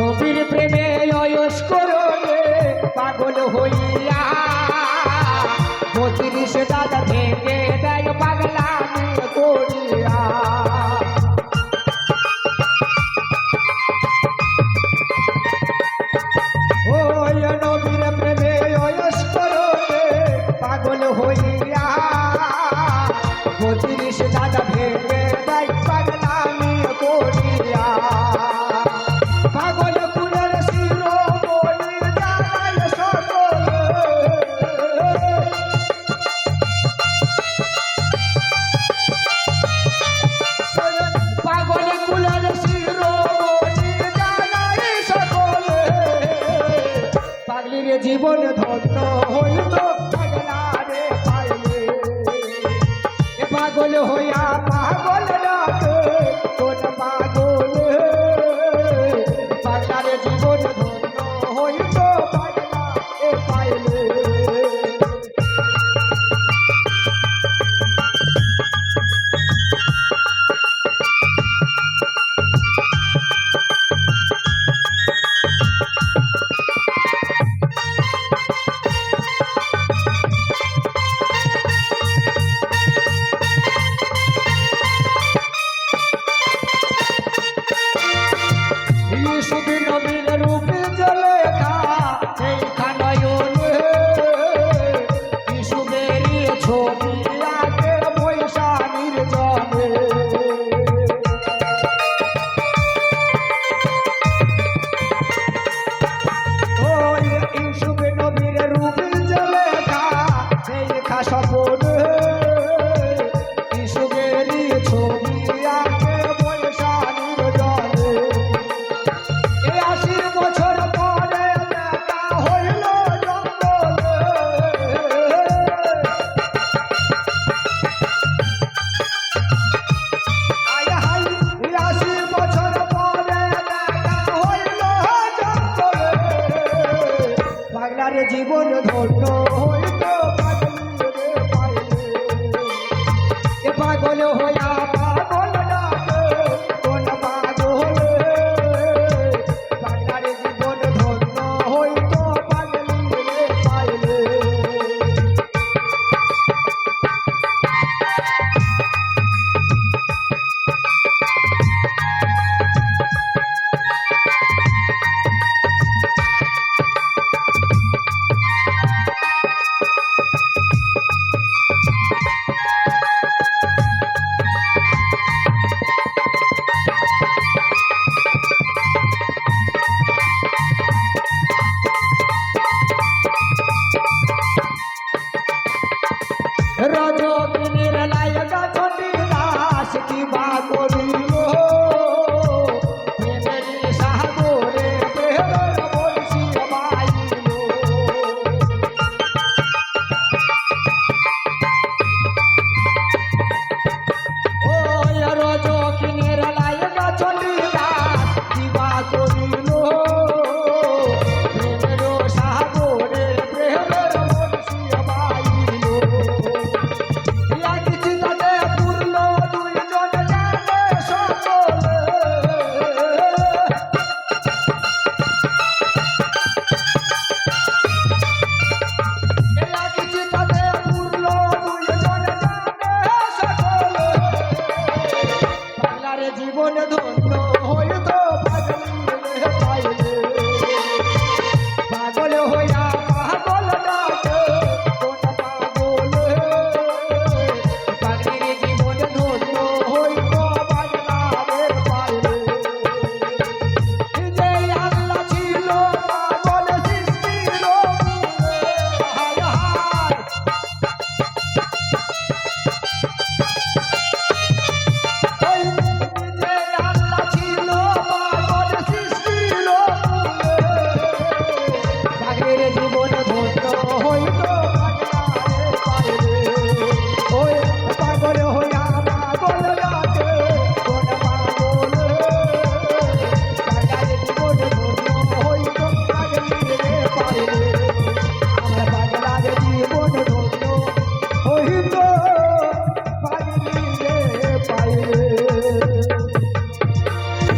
নবীর প্রেমে অয়স করলে পাগল হইয়া জীবন ধন্য হইল পাগলারে পাইলে পাগল হইয়া পাগল ডাকে কোন পাগল পাগলারে জীবন ধন্য হইল জীবন ধন্য হইত পাগল হইয়া জীবন ধন্য।